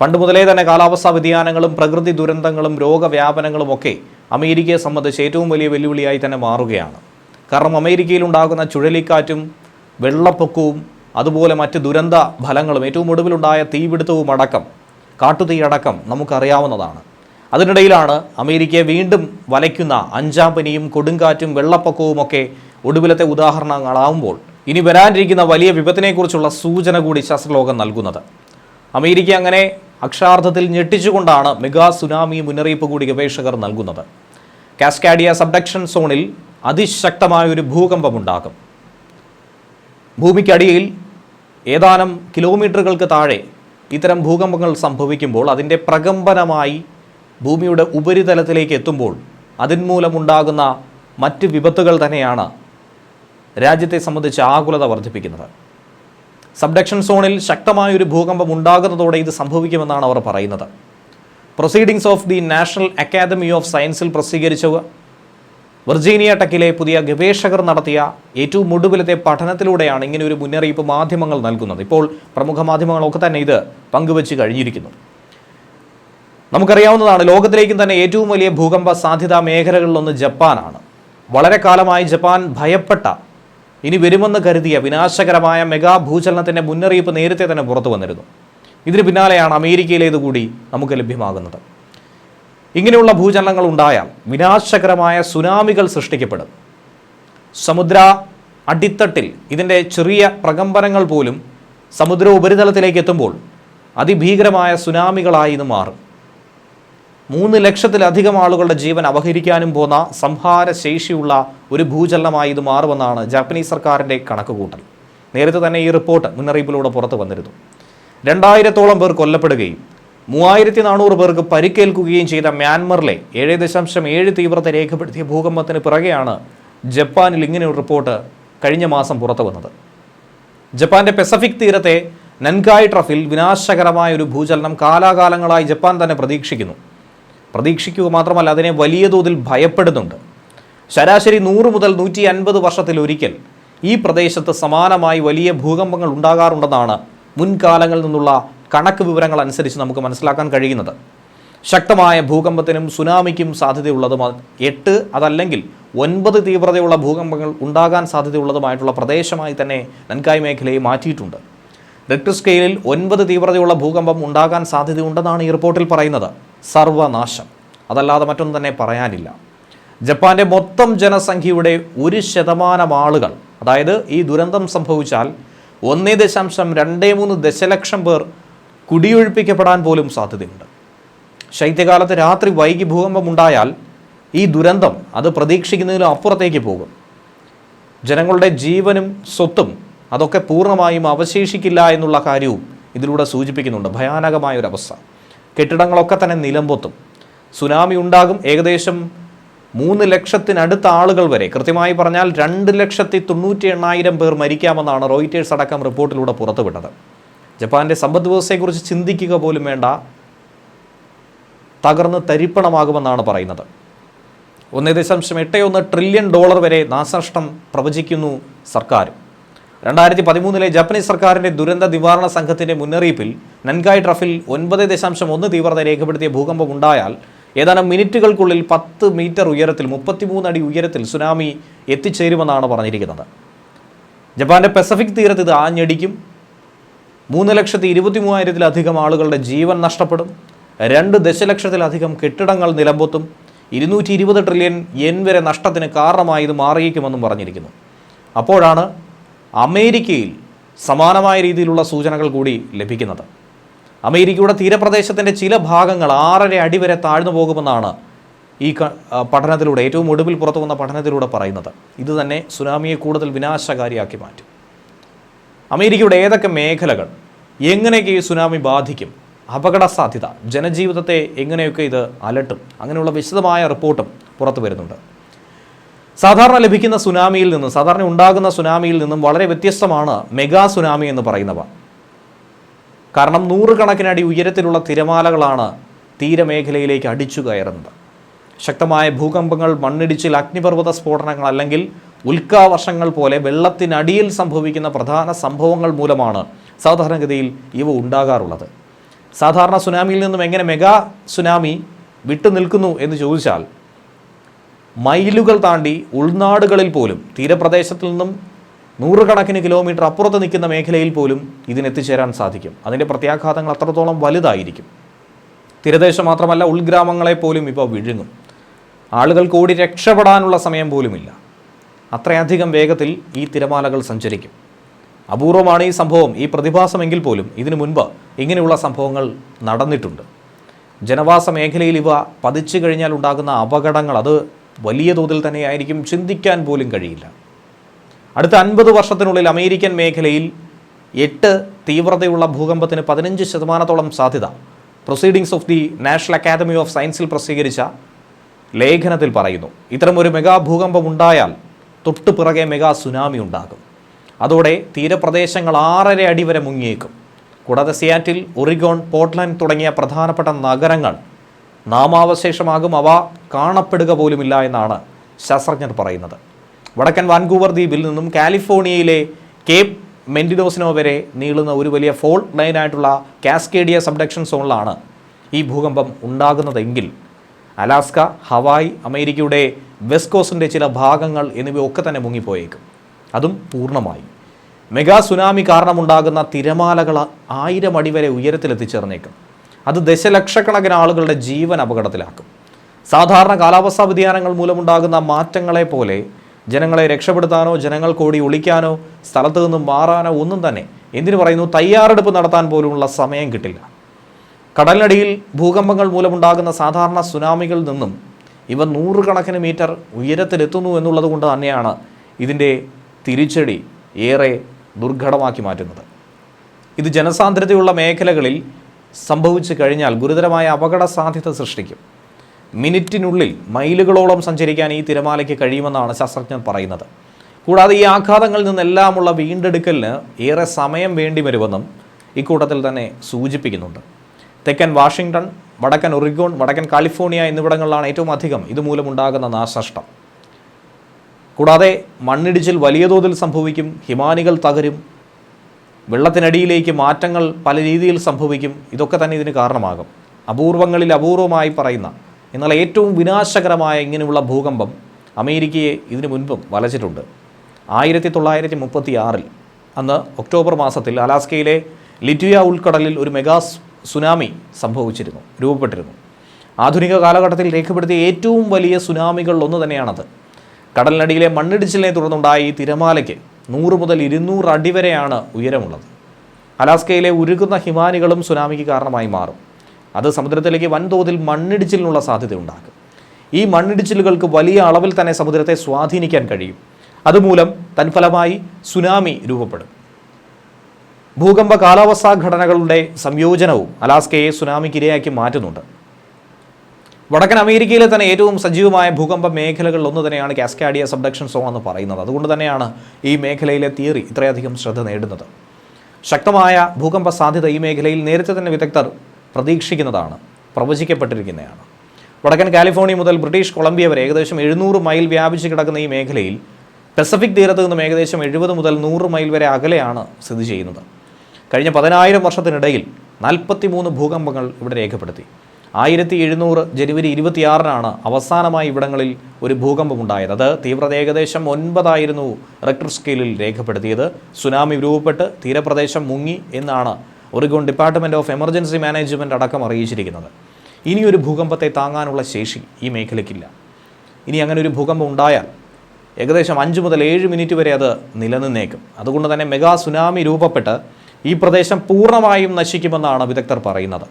പണ്ട് മുതലേ തന്നെ കാലാവസ്ഥാ വ്യതിയാനങ്ങളും പ്രകൃതി ദുരന്തങ്ങളും രോഗവ്യാപനങ്ങളും ഒക്കെ അമേരിക്കയെ സംബന്ധിച്ച് ഏറ്റവും വലിയ വെല്ലുവിളിയായി തന്നെ മാറുകയാണ്. കാരണം അമേരിക്കയിൽ ഉണ്ടാകുന്ന ചുഴലിക്കാറ്റും വെള്ളപ്പൊക്കവും അതുപോലെ മറ്റ് ദുരന്ത ഫലങ്ങളും ഏറ്റവും ഒടുവിലുണ്ടായ തീപിടുത്തവും അടക്കം കാട്ടുതീയടക്കം നമുക്കറിയാവുന്നതാണ്. അതിനിടയിലാണ് അമേരിക്കയെ വീണ്ടും വലയ്ക്കുന്ന അഞ്ചാം പനിയും കൊടുങ്കാറ്റും വെള്ളപ്പൊക്കവും ഒക്കെ ഒടുവിലത്തെ ഉദാഹരണങ്ങളാവുമ്പോൾ ഇനി വരാനിരിക്കുന്ന വലിയ വിപത്തിനെക്കുറിച്ചുള്ള സൂചന കൂടി ശാസ്ത്രലോകം നൽകുന്നത്. അമേരിക്ക അങ്ങനെ അക്ഷരാർത്ഥത്തിൽ ഞെട്ടിച്ചുകൊണ്ടാണ് മെഗാ സുനാമി മുന്നറിയിപ്പ് കൂടി ഗവേഷകർ നൽകുന്നത്. കാസ്കാഡിയ സബ്ഡക്ഷൻ സോണിൽ അതിശക്തമായ ഒരു ഭൂകമ്പമുണ്ടാകും ഭൂമിക്കടിയിൽ ഏതാനും കിലോമീറ്ററുകൾക്ക് താഴെ ഇത്തരം ഭൂകമ്പങ്ങൾ സംഭവിക്കുമ്പോൾ അതിന്റെ പ്രകമ്പനമായി ഭൂമിയുടെ ഉപരിതലത്തിലേക്ക് എത്തുമ്പോൾ അതിന്മൂലമുണ്ടാകുന്ന മറ്റ് വിപത്തുകൾ തന്നെയാണ് രാജ്യത്തെ സംബന്ധിച്ച് ആകുലത വർദ്ധിപ്പിക്കുന്നത്. സബ്ഡക്ഷൻ സോണിൽ ശക്തമായ ഒരു ഭൂകമ്പം ഉണ്ടാകുന്നതോടെ ഇത് സംഭവിക്കുമെന്നാണ് അവർ പറയുന്നത്. Proceedings of the national academy of സയൻസിൽ പ്രസിദ്ധീകരിച്ച വെർജീനിയ ടെക്കിലെ പുതിയ ഗവേഷകർ നടത്തിയ ഏറ്റവും ഒടുവിലത്തെ പഠനത്തിലൂടെയാണ് ഇങ്ങനെ ഒരു മുന്നറിയിപ്പ് മാധ്യമങ്ങൾ നൽകുന്നത്. ഇപ്പോൾ പ്രമുഖ മാധ്യമങ്ങളൊക്കെ തന്നെ ഇത് പങ്കുവച്ച് കഴിഞ്ഞിരിക്കുന്നു. നമുക്കറിയാവുന്നതാണ് ലോകത്തിലേക്കും തന്നെ ഏറ്റവും വലിയ ഭൂകമ്പ സാധ്യതാ മേഖലകളിലൊന്ന് ജപ്പാനാണ്. വളരെ കാലമായി ജപ്പാൻ ഭയപ്പെട്ട ഇനി വരുമെന്ന് കരുതിയ വിനാശകരമായ മെഗാ ഭൂചലനത്തിന്റെ മുന്നറിയിപ്പ് നേരത്തെ തന്നെ പുറത്തു വന്നിരുന്നു. ഇതിന് പിന്നാലെയാണ് അമേരിക്കയിലേത് കൂടി നമുക്ക് ലഭ്യമാകുന്നത്. ഇങ്ങനെയുള്ള ഭൂചലനങ്ങൾ ഉണ്ടായാൽ വിനാശകരമായ സുനാമികൾ സൃഷ്ടിക്കപ്പെടും. സമുദ്ര അടിത്തട്ടിൽ ഇതിന്റെ ചെറിയ പ്രകമ്പനങ്ങൾ പോലും സമുദ്ര ഉപരിതലത്തിലേക്ക് എത്തുമ്പോൾ അതിഭീകരമായ സുനാമികളായി ഇത് മാറും. മൂന്ന് ലക്ഷത്തിലധികം ആളുകളുടെ ജീവൻ അപഹരിക്കാനും പോന്ന സംഹാര ശേഷിയുള്ള ഒരു ഭൂചലനമായി ഇത് മാറുമെന്നാണ് ജാപ്പനീസ് സർക്കാരിന്റെ കണക്കുകൂട്ടൽ. നേരത്തെ തന്നെ ഈ റിപ്പോർട്ട് മുന്നറിയിപ്പിലൂടെ പുറത്തു വന്നിരുന്നു. രണ്ടായിരത്തോളം പേർ കൊല്ലപ്പെടുകയും മൂവായിരത്തി നാനൂറ് പേർക്ക് പരിക്കേൽക്കുകയും ചെയ്ത മ്യാൻമറിലെ ഏഴ് ദശാംശം ഏഴ് തീവ്രത രേഖപ്പെടുത്തിയ ഭൂകമ്പത്തിന് പിറകെയാണ് ജപ്പാനിൽ ഇങ്ങനെ ഒരു റിപ്പോർട്ട് കഴിഞ്ഞ മാസം പുറത്തു വന്നത്. ജപ്പാന്റെ പെസഫിക് തീരത്തെ നൻകായ് ട്രഫിൽ വിനാശകരമായ ഒരു ഭൂചലനം കാലാകാലങ്ങളായി ജപ്പാൻ തന്നെ പ്രതീക്ഷിക്കുന്നു. പ്രതീക്ഷിക്കുക മാത്രമല്ല അതിനെ വലിയ തോതിൽ ഭയപ്പെടുന്നുണ്ട്. ശരാശരി നൂറ് മുതൽ നൂറ്റി അൻപത് വർഷത്തിലൊരിക്കൽ ഈ പ്രദേശത്ത് സമാനമായി വലിയ ഭൂകമ്പങ്ങൾ ഉണ്ടാകാറുണ്ടെന്നാണ് മുൻകാലങ്ങളിൽ നിന്നുള്ള കണക്ക് വിവരങ്ങൾ അനുസരിച്ച് നമുക്ക് മനസ്സിലാക്കാൻ കഴിയുന്നത്. ശക്തമായ ഭൂകമ്പത്തിനും സുനാമിക്കും സാധ്യതയുള്ളതും എട്ട് അതല്ലെങ്കിൽ ഒൻപത് തീവ്രതയുള്ള ഭൂകമ്പങ്ങൾ ഉണ്ടാകാൻ സാധ്യതയുള്ളതുമായിട്ടുള്ള പ്രദേശമായി തന്നെ നൻകായ് മേഖലയെ മാറ്റിയിട്ടുണ്ട്. റിക്ടർ സ്കെയിലിൽ ഒൻപത് തീവ്രതയുള്ള ഭൂകമ്പം ഉണ്ടാകാൻ സാധ്യതയുണ്ടെന്നാണ് ഈ റിപ്പോർട്ടിൽ പറയുന്നത്. സർവനാശം. അതല്ലാതെ മറ്റൊന്നും തന്നെ പറയാനില്ല. ജപ്പാന്റെ മൊത്തം ജനസംഖ്യയുടെ ഒരു ശതമാനം ആളുകൾ അതായത് ഈ ദുരന്തം സംഭവിച്ചാൽ ഒന്നേ ദശാംശം രണ്ടേ മൂന്ന് ദശലക്ഷം പേർ കുടിയൊഴിപ്പിക്കപ്പെടാൻ പോലും സാധ്യതയുണ്ട്. ശൈത്യകാലത്ത് രാത്രി വൈകി ഭൂകമ്പം ഉണ്ടായാൽ ഈ ദുരന്തം അത് പ്രതീക്ഷിക്കുന്നതിലും അപ്പുറത്തേക്ക് പോകും. ജനങ്ങളുടെ ജീവനും സ്വത്തും അതൊക്കെ പൂർണമായും അവശേഷിക്കില്ല എന്നുള്ള കാര്യവും ഇതിലൂടെ സൂചിപ്പിക്കുന്നുണ്ട്. ഭയാനകമായ ഒരു അവസ്ഥ. കെട്ടിടങ്ങളൊക്കെ തന്നെ നിലംപൊത്തും. സുനാമി ഉണ്ടാകും ഏകദേശം മൂന്ന് ലക്ഷത്തിനടുത്ത ആളുകൾ വരെ. കൃത്യമായി പറഞ്ഞാൽ രണ്ട് ലക്ഷത്തി തൊണ്ണൂറ്റി എണ്ണായിരം പേർ മരിക്കാമെന്നാണ് റോയിറ്റേഴ്സ് അടക്കം റിപ്പോർട്ടിലൂടെ പുറത്തുവിട്ടത്. ജപ്പാന്റെ സമ്പദ് വ്യവസ്ഥയെക്കുറിച്ച് ചിന്തിക്കുക പോലും വേണ്ട. തകർന്ന് തരിപ്പണമാകുമെന്നാണ് പറയുന്നത്. ഒന്നേ ദശാംശം എട്ട് ഒന്ന് ട്രില്യൺ ഡോളർ വരെ നാശനഷ്ടം പ്രവചിക്കുന്നു സർക്കാർ രണ്ടായിരത്തി പതിമൂന്നിലെ ജാപ്പനീസ് സർക്കാരിന്റെ ദുരന്ത നിവാരണ സംഘത്തിന്റെ മുന്നറിയിപ്പിൽ നൻകായ് ട്രഫിൽ ഒൻപത് ദശാംശം ഒന്ന് തീവ്രത രേഖപ്പെടുത്തിയ ഭൂകമ്പം ഉണ്ടായാൽ ഏതാനും മിനിറ്റുകൾക്കുള്ളിൽ പത്ത് മീറ്റർ ഉയരത്തിൽ മുപ്പത്തിമൂന്ന് അടി ഉയരത്തിൽ സുനാമി എത്തിച്ചേരുമെന്നാണ് പറഞ്ഞിരിക്കുന്നത്. ജപ്പാന്റെ പസഫിക് തീരത്ത് ഇത് ആഞ്ഞടിക്കും. മൂന്ന് ലക്ഷത്തി ഇരുപത്തി മൂവായിരത്തിലധികം ആളുകളുടെ ജീവൻ നഷ്ടപ്പെടും. രണ്ട് ദശലക്ഷത്തിലധികം കെട്ടിടങ്ങൾ നിലമ്പൊത്തും ഇരുന്നൂറ്റി ഇരുപത് ട്രില്യൺ യെൻ വരെ നഷ്ടത്തിന് കാരണമായി ഇത് മാറിയേക്കുമെന്നും പറഞ്ഞിരിക്കുന്നു. അപ്പോഴാണ് അമേരിക്കയിൽ സമാനമായ രീതിയിലുള്ള സൂചനകൾ കൂടി ലഭിക്കുന്നത്. അമേരിക്കയുടെ തീരപ്രദേശത്തിന്റെ ചില ഭാഗങ്ങൾ ആറര അടി വരെ താഴ്ന്നു പോകുമെന്നാണ് ഈ പഠനത്തിലൂടെ ഏറ്റവും ഒടുവിൽ പുറത്തു വന്ന പഠനത്തിലൂടെ പറയുന്നത്. ഇത് തന്നെ സുനാമിയെ കൂടുതൽ വിനാശകാരിയാക്കി മാറ്റും. അമേരിക്കയുടെ ഏതൊക്കെ മേഖലകൾ എങ്ങനെയൊക്കെ ഈ സുനാമി ബാധിക്കും? അപകട സാധ്യത ജനജീവിതത്തെ എങ്ങനെയൊക്കെ ഇത് അലട്ടും? അങ്ങനെയുള്ള വിശദമായ റിപ്പോർട്ടും പുറത്തു വരുന്നുണ്ട്. സാധാരണ ലഭിക്കുന്ന സുനാമിയിൽ നിന്നും സാധാരണ ഉണ്ടാകുന്ന സുനാമിയിൽ നിന്നും വളരെ വ്യത്യസ്തമാണ് മെഗാ സുനാമി എന്ന് പറയുന്നവ. കാരണം നൂറുകണക്കിനടി ഉയരത്തിലുള്ള തിരമാലകളാണ് തീരമേഖലയിലേക്ക് അടിച്ചു കയറുന്നത്. ശക്തമായ ഭൂകമ്പങ്ങൾ മണ്ണിടിച്ചിൽ അഗ്നിപർവത സ്ഫോടനങ്ങൾ അല്ലെങ്കിൽ ഉൽക്കാവർഷങ്ങൾ പോലെ വെള്ളത്തിനടിയിൽ സംഭവിക്കുന്ന പ്രധാന സംഭവങ്ങൾ മൂലമാണ് സാധാരണഗതിയിൽ ഇവ ഉണ്ടാകാറുള്ളത്. സാധാരണ സുനാമിയിൽ നിന്നും എങ്ങനെ മെഗാ സുനാമി വിട്ടു നിൽക്കുന്നു എന്ന് ചോദിച്ചാൽ മൈലുകൾ താണ്ടി ഉൾനാടുകളിൽ പോലും തീരപ്രദേശത്തിൽ നിന്നും നൂറുകണക്കിന് കിലോമീറ്റർ അപ്പുറത്ത് നിൽക്കുന്ന മേഖലയിൽ പോലും ഇതിനെത്തിച്ചേരാൻ സാധിക്കും. അതിന്റെ പ്രത്യാഘാതങ്ങൾ അത്രത്തോളം വലുതായിരിക്കും. തീരദേശം മാത്രമല്ല ഉൾഗ്രാമങ്ങളെ പോലും ഇപ്പോൾ വിഴുങ്ങും. ആളുകൾ കൂടി രക്ഷപ്പെടാനുള്ള സമയം പോലുമില്ല. അത്രയധികം വേഗത്തിൽ ഈ തിരമാലകൾ സഞ്ചരിക്കും. അപൂർവമാണ് ഈ സംഭവം. ഈ പ്രതിഭാസമെങ്കിൽ പോലും ഇതിനു മുൻപ് ഇങ്ങനെയുള്ള സംഭവങ്ങൾ നടന്നിട്ടുണ്ട്. ജനവാസ മേഖലയിൽ ഇവ പതിച്ചു കഴിഞ്ഞാൽ ഉണ്ടാകുന്ന അപകടങ്ങൾ അത് വലിയ തോതിൽ തന്നെയായിരിക്കും ചിന്തിക്കാൻ പോലും കഴിയില്ല. അടുത്ത അൻപത് വർഷത്തിനുള്ളിൽ അമേരിക്കൻ മേഖലയിൽ എട്ട് തീവ്രതയുള്ള ഭൂകമ്പത്തിന് പതിനഞ്ച് ശതമാനത്തോളം സാധ്യത. Proceedings of the national academy of സയൻസിൽ പ്രസിദ്ധീകരിച്ച ലേഖനത്തിൽ പറയുന്നു ഇത്തരമൊരു മെഗാ ഭൂകമ്പം ഉണ്ടായാൽ തൊട്ടു പിറകെ മെഗാ സുനാമി ഉണ്ടാകും. അതോടെ തീരപ്രദേശങ്ങൾ ആറര അടി വരെ മുങ്ങിയേക്കും. കൂടാതെ സിയാറ്റിൽ ഒറിഗോൺ പോർട്ട്ലാൻഡ് തുടങ്ങിയ പ്രധാനപ്പെട്ട നഗരങ്ങൾ നാമാവശേഷമാകും അവ കാണപ്പെടുക പോലുമില്ല എന്നാണ് ശാസ്ത്രജ്ഞർ പറയുന്നത്. വടക്കൻ വാൻകൂവർ ദ്വീപിൽ നിന്നും കാലിഫോർണിയയിലെ കേപ്പ് മെൻഡിനോസിനോ വരെ നീളുന്ന ഒരു വലിയ ഫോൾട്ട് ലൈനായിട്ടുള്ള കാസ്കേഡിയ സബ്ഡക്ഷൻ സോണിലാണ് ഈ ഭൂകമ്പം ഉണ്ടാകുന്നതെങ്കിൽ അലാസ്ക ഹവായ് അമേരിക്കയുടെ വെസ്റ്റ് കോസ്റ്റിന്റെ ചില ഭാഗങ്ങൾ എന്നിവയൊക്കെ തന്നെ മുങ്ങിപ്പോയേക്കും. അതും പൂർണമായി. മെഗാ സുനാമി കാരണമുണ്ടാകുന്ന തിരമാലകൾ ആയിരം അടി വരെ ഉയരത്തിലെത്തിച്ചേർന്നേക്കും. അത് ദശലക്ഷക്കണക്കിന് ആളുകളുടെ ജീവൻ അപകടത്തിലാക്കും. സാധാരണ കാലാവസ്ഥാ വ്യതിയാനങ്ങൾ മൂലമുണ്ടാകുന്ന മാറ്റങ്ങളെ പോലെ ജനങ്ങളെ രക്ഷപ്പെടുത്താനോ ജനങ്ങൾ കൂടി ഒളിക്കാനോ സ്ഥലത്തു നിന്നും മാറാനോ ഒന്നും തന്നെ എന്തിനു പറയുന്നു? തയ്യാറെടുപ്പ് നടത്താൻ പോലുമുള്ള സമയം കിട്ടില്ല. കടലിനടിയിൽ ഭൂകമ്പങ്ങൾ മൂലമുണ്ടാകുന്ന സാധാരണ സുനാമികളിൽ നിന്നും ഇവ നൂറുകണക്കിന് മീറ്റർ ഉയരത്തിലെത്തുന്നു എന്നുള്ളത് കൊണ്ട് തന്നെയാണ് ഇതിന്റെ തിരിച്ചടി ഏറെ ദുർഘടമാക്കി മാറ്റുന്നത്. ഇത് ജനസാന്ദ്രതയുള്ള മേഖലകളിൽ സംഭവിച്ചു കഴിഞ്ഞാൽ ഗുരുതരമായ അപകട സാധ്യത സൃഷ്ടിക്കും. മിനിറ്റിനുള്ളിൽ മൈലുകളോളം സഞ്ചരിക്കാൻ ഈ തിരമാലയ്ക്ക് കഴിയുമെന്നാണ് ശാസ്ത്രജ്ഞർ പറയുന്നത്. കൂടാതെ ഈ ആഘാതങ്ങളിൽ നിന്നെല്ലാമുള്ള വീണ്ടെടുക്കലിന് ഏറെ സമയം വേണ്ടി വരുമെന്നും ഇക്കൂട്ടത്തിൽ തന്നെ സൂചിപ്പിക്കുന്നുണ്ട്. തെക്കൻ വാഷിംഗ്ടൺ വടക്കൻ ഒറിഗോൺ വടക്കൻ കാലിഫോർണിയ എന്നിവിടങ്ങളിലാണ് ഏറ്റവും അധികം ഇതുമൂലമുണ്ടാകുന്ന നാശനഷ്ടം. കൂടാതെ മണ്ണിടിച്ചിൽ വലിയ തോതിൽ സംഭവിക്കും ഹിമാനികൾ തകരും വെള്ളത്തിനടിയിലേക്ക് മാറ്റങ്ങൾ പല രീതിയിൽ സംഭവിക്കും. ഇതൊക്കെ തന്നെ ഇതിന് കാരണമാകും. അപൂർവങ്ങളിൽ അപൂർവമായി പറയുന്ന എന്നാൽ ഏറ്റവും വിനാശകരമായ ഇങ്ങനെയുള്ള ഭൂകമ്പം അമേരിക്കയെ ഇതിനു മുൻപും വലച്ചിട്ടുണ്ട്. ആയിരത്തി തൊള്ളായിരത്തി മുപ്പത്തി ആറിൽ അന്ന് ഒക്ടോബർ മാസത്തിൽ അലാസ്കയിലെ ലിറ്റ്വിയ ഉൾക്കടലിൽ ഒരു മെഗാ സുനാമി സംഭവിച്ചിരുന്നു രൂപപ്പെട്ടിരുന്നു. ആധുനിക കാലഘട്ടത്തിൽ രേഖപ്പെടുത്തിയ ഏറ്റവും വലിയ സുനാമികളിൽ ഒന്ന് തന്നെയാണത്. കടലിനടിയിലെ മണ്ണിടിച്ചിലിനെ തുടർന്നുണ്ടായ ഈ തിരമാലയ്ക്ക് നൂറ് മുതൽ ഇരുന്നൂറ് അടി വരെയാണ് ഉയരമുള്ളത്. അലാസ്കയിലെ ഉരുകുന്ന ഹിമാനികളും സുനാമിക്ക് കാരണമായി മാറും. അത് സമുദ്രത്തിലേക്ക് വൻതോതിൽ മണ്ണിടിച്ചിലിനുള്ള സാധ്യതയുണ്ടാക്കും. ഈ മണ്ണിടിച്ചിലുകൾക്ക് വലിയ അളവിൽ തന്നെ സമുദ്രത്തെ സ്വാധീനിക്കാൻ കഴിയും. അതുമൂലം തൻഫലമായി സുനാമി രൂപപ്പെടും. ഭൂകമ്പ കാലാവസ്ഥാ ഘടനകളുടെ സംയോജനവും അലാസ്കയെ സുനാമിക്ക് ഇരയാക്കി മാറ്റുന്നുണ്ട്. വടക്കൻ അമേരിക്കയിലെ തന്നെ ഏറ്റവും സജീവമായ ഭൂകമ്പ മേഖലകളിൽ ഒന്ന് തന്നെയാണ് കാസ്കാഡിയ സബ്ഡക്ഷൻ സോൺ എന്ന് പറയുന്നത്. അതുകൊണ്ട് തന്നെയാണ് ഈ മേഖലയിലെ തിയറി ഇത്രയധികം ശ്രദ്ധ നേടുന്നത്. ശക്തമായ ഭൂകമ്പ സാധ്യത ഈ മേഖലയിൽ നേരത്തെ തന്നെ വിദഗ്ധർ പ്രതീക്ഷിക്കുന്നതാണ് പ്രവചിക്കപ്പെട്ടിരിക്കുന്നതാണ്. വടക്കൻ കാലിഫോർണിയ മുതൽ ബ്രിട്ടീഷ് കൊളംബിയ വരെ ഏകദേശം എഴുന്നൂറ് മൈൽ വ്യാപിച്ച് കിടക്കുന്ന ഈ മേഖലയിൽ പസഫിക് തീരത്ത് നിന്നും ഏകദേശം എഴുപത് മുതൽ നൂറ് മൈൽ വരെ അകലെയാണ് സ്ഥിതി ചെയ്യുന്നത്. കഴിഞ്ഞ പതിനായിരം വർഷത്തിനിടയിൽ നാൽപ്പത്തി മൂന്ന് ഭൂകമ്പങ്ങൾ ഇവിടെ രേഖപ്പെടുത്തി. ആയിരത്തി എഴുന്നൂറ് ജനുവരി ഇരുപത്തിയാറിനാണ് അവസാനമായി ഇവിടങ്ങളിൽ ഒരു ഭൂകമ്പമുണ്ടായത്. അത് തീവ്രത ഏകദേശം ഒൻപതായിരുന്നു റെക്ടർ സ്കെയിലിൽ രേഖപ്പെടുത്തിയത്. സുനാമി രൂപപ്പെട്ട് തീരപ്രദേശം മുങ്ങി എന്നാണ് Oregon department of emergency management അടക്കം അറിയിച്ചിരിക്കുന്നത്. ഇനിയൊരു ഭൂകമ്പത്തെ താങ്ങാനുള്ള ശേഷി ഈ മേഖലയ്ക്കില്ല. ഇനി അങ്ങനെ ഒരു ഭൂകമ്പം ഉണ്ടായാൽ ഏകദേശം അഞ്ച് മുതൽ ഏഴ് മിനിറ്റ് വരെ അത് നിലനിന്നേക്കും. അതുകൊണ്ട് തന്നെ മെഗാ സുനാമി രൂപപ്പെട്ട് ഈ പ്രദേശം പൂർണമായും നശിക്കുമെന്നാണ് വിദഗ്ധർ പറയുന്നത്.